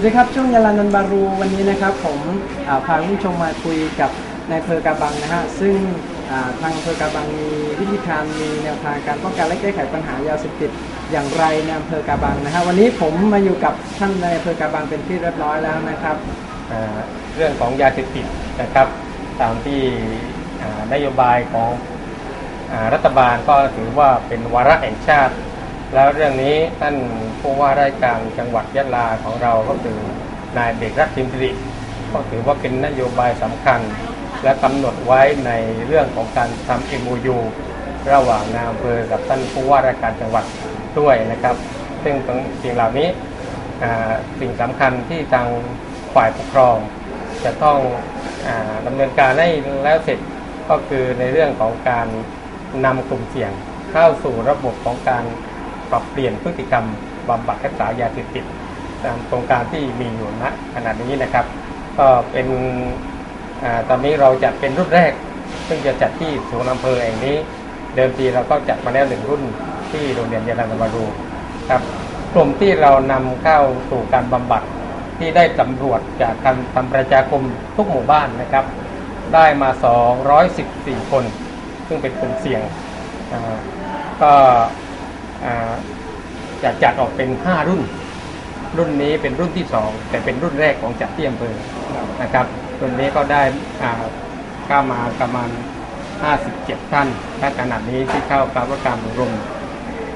สวัสดีครับช่วงยาลานันบารูวันนี้นะครับผมาพาคุณผู้ชมมาคุยกับนายเพอกาบังนะฮะซึ่งาทางเภอกาบังมีวิธีการมีแนวทางการป้องกันและแก้ไขปัญหายาเสพติดอย่างไรในอำเภอกาบังนะฮะวันนี้ผมมาอยู่กับท่านนายเภอกาบังเป็นที่เรียบร้อยแล้วนะครับเรื่องของยาเสพติดนะครับ ตามที่นโยบายของอรัฐบาลก็ถือว่าเป็นวาระแห่งชาติ แล้วเรื่องนี้ท่านผู้ว่าราชการจังหวัดยะลาของเราก็คือนายเบกรัฐทิมสิริก็ถือว่าเป็นนโยบายสำคัญ และกำหนดไว้ในเรื่องของการทำ MOU ระหว่างนายอำเภอกับท่านผู้ว่าราชการจังหวัดด้วยนะครับ ซึ่งสิ่งเหล่านี้สิ่งสำคัญที่ทางฝ่ายปกครอง จะต้องอาดำเนินการให้แล้วเสร็จก็คือในเรื่องของการนำกลุ่มเสี่ยงเข้าสู่ระบบของการ ปรับเปลี่ยนพฤติกรรมบำบัดรักษายาเสพติดตามโครงการที่มีอยู่ณขณะนี้นะครับ ก็เป็นอตอนนี้เราจะเป็นรุ่นแรก ซึ่งจะจัดที่ศูนย์อำเภอแห่งนี้ เดิมทีเราก็จัดมาแล้วหนึ่งรุ่นที่โรงเรียนยาลันวารูครับกลุ่มที่เรานำเข้าสู่การบำบัดที่ได้สำรวจจากการทำประชาคมทุกหมู่บ้านนะครับ ได้มา 214 คน ซึ่งเป็นกลุ่มเสี่ยงก็ จะจัดออกเป็น 5 รุ่น รุ่นนี้เป็นรุ่นที่ 2 แต่เป็นรุ่นแรกของจัดที่อำเภอนะครับรุ่นนี้ก็ได้เข้ามาประมาณ 57 ท่านและขนาดนี้ที่เข้ากับการอบรม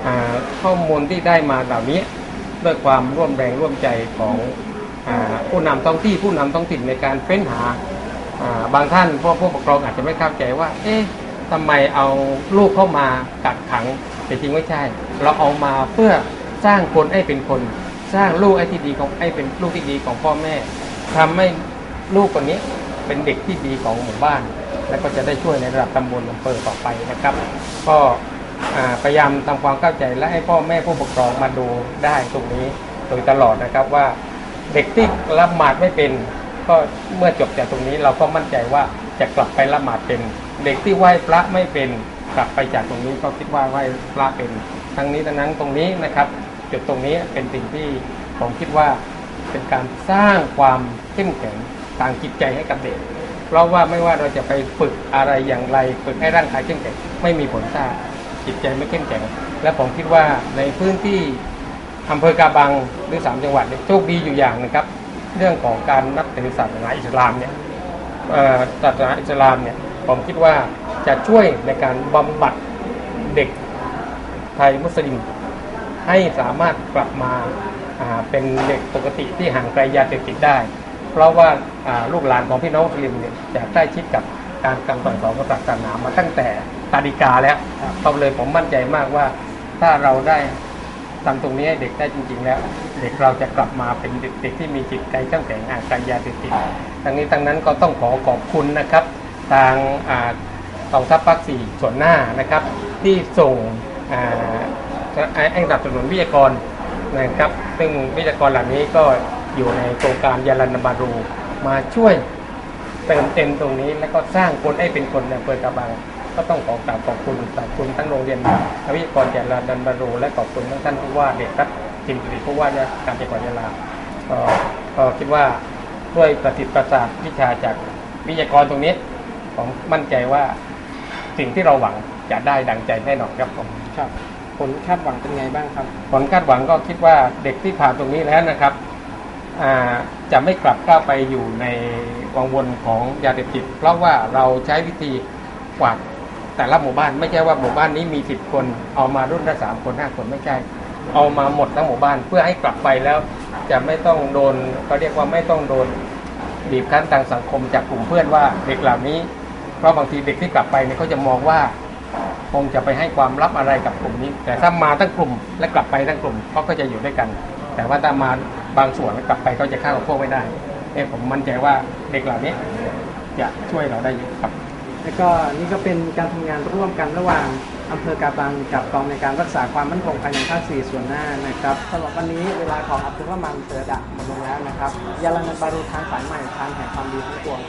อ่าข้อมูลที่ได้มาเหล่านี้ด้วยความร่วมแรงร่วมใจของอผู้นำท้องที่ผู้นำท้องถิ่นในการเฟ้นหาอ่าบางท่านพวกผู้ปกครองอาจจะไม่เข้าใจว่า เอ๊ะทำไมเอาลูกเข้ามากักขัง แต่จริงไม่ใช่ เราเอามาเพื่อสร้างคนให้เป็นคน สร้างลูกไอ้ที่ดีของให้เป็นลูกที่ดีของพ่อแม่ทำให้ลูกคนนี้เป็นเด็กที่ดีของหมู่บ้าน และก็จะได้ช่วยในระดับตำบลอำเภอต่อไปนะครับ ก็พยายามทำความเข้าใจและให้พ่อแม่ผู้ปกครองมาดูได้ตรงนี้โดยตลอดนะครับว่าเด็กที่ละหมาดไม่เป็น ก็เมื่อจบจากตรงนี้เราก็มั่นใจว่าจะกลับไปละหมาดเป็น เด็กที่ไหว้พระไม่เป็น กลับไปจากตรงนี้ก็คิดว่าไหว้พระเป็นทั้งนี้ทั้งนั้นตรงนี้นะครับ จุดตรงนี้เป็นสิ่งที่ผมคิดว่าเป็นการสร้างความเข้มแข็งทางจิตใจให้กับเด็ก เพราะว่าไม่ว่าเราจะไปฝึกอะไรอย่างไร ฝึกให้ร่างกายเข้มแข็งไม่มีผลท่าจิตใจไม่เข้มแข็ง และผมคิดว่าในพื้นที่อำเภอกาบังหรือสามจังหวัดเนี่ยโชคดีอยู่อย่างนะครับ เรื่องของการนับถือศาสนาอิสลามเนี่ยศาสนาอิสลามเนี่ยผมคิดว่า จะช่วยในการบำบัดเด็กไทยมุสลิม ให้สามารถกลับมาเป็นเด็กปกติที่ห่างไกลยาเสพติดได้ เพราะว่าลูกหลานของพี่น้องมุสลิมเนี่ยจะใกล้ชิดกับการกำสั่งสอนของศาสนามาตั้งแต่ตาดิกาแล้วก็เลยผมมั่นใจมากว่าถ้าเราได้ทำตรงนี้ให้เด็กได้จริง ๆ แล้ว เด็กเราจะกลับมาเป็นเด็กที่มีจิตใจเข้มแข็งห่างไกลยาเสพติดทั้งนี้ทั้งนั้นก็ต้องขอขอบคุณนะครับ ทางา กองทัพภาคสี่ส่วนหน้านะครับ ที่ส่งอ่างดับสนุนวิทยากรนะครับ ซึ่งวิทยากรเหล่านี้ก็อยู่ในโครงการยาลันบารูมาช่วยเติมเต็มตรงนี้แล้วก็สร้างคนให้เป็นคนในอำเภอกระบังก็ต้องขอกราบขอบคุณขอบคุณทั้งโรงเรียนวิทยากรยาลันบารูและขอบคุณทั้งท่านผู้ว่าเด็กรัฐจิมสิริผู้ว่าราชการจังหวัดยะลาก็ก็คิดว่าด้วยประสิทธิ์ประสาทวิชาจากวิทยากรตรงนี้ผมมั่นใจว่า สิ่งที่เราหวังจะได้ดังใจแน่นอนครับผมครับ ผลคาดหวังเป็นไงบ้างครับ ผลคาดหวังก็คิดว่าเด็กที่ผ่านตรงนี้แล้วนะครับอ่าจะไม่กลับเข้าไปอยู่ในวังวนของยาเสพติดเพราะว่าเราใช้วิธีกวาดแต่ละหมู่บ้านไม่ใช่ว่าหมู่บ้านนี้มีสิบคน เอามารุ่นละสามคนห้าคนไม่ใช่เอามาหมดทั้งหมู่บ้านเพื่อให้กลับไปแล้ว จะไม่ต้องโดนเขาเรียกว่าไม่ต้องโดนบีบคั้นทางสังคมจากกลุ่มเพื่อนว่าเด็กเหล่านี้เพ ราะบางทีเด็กที่กลับไปเนี่ยเขาจะมองว่าคงจะไปให้ความลับอะไรกับกลุ่มนี้ แต่ถ้ามาทั้งกลุ่มและกลับไปทั้งกลุ่มเขาก็จะอยู่ด้วยกัน แต่ว่าถ้ามาบางส่วนแล้วกลับไปเขาจะเข้ากับพวกไม่ได้เนี่ยผมมั่นใจว่าเด็กเหล่านี้จะช่วยเราได้เยอะครับ แล้วก็นี่ก็เป็นการทำงานร่วมกันระหว่างอำเภอกาบังกับกองในการรักษาความมั่นคงภายในภาคสี่ส่วนหน้านะครับสำหรับวันนี้เวลาของอับดุลรหมันเสดะหมดลงแล้วนะครับยาลันบารูทางสายใหม่ทางแห่งความดีทั้งปวง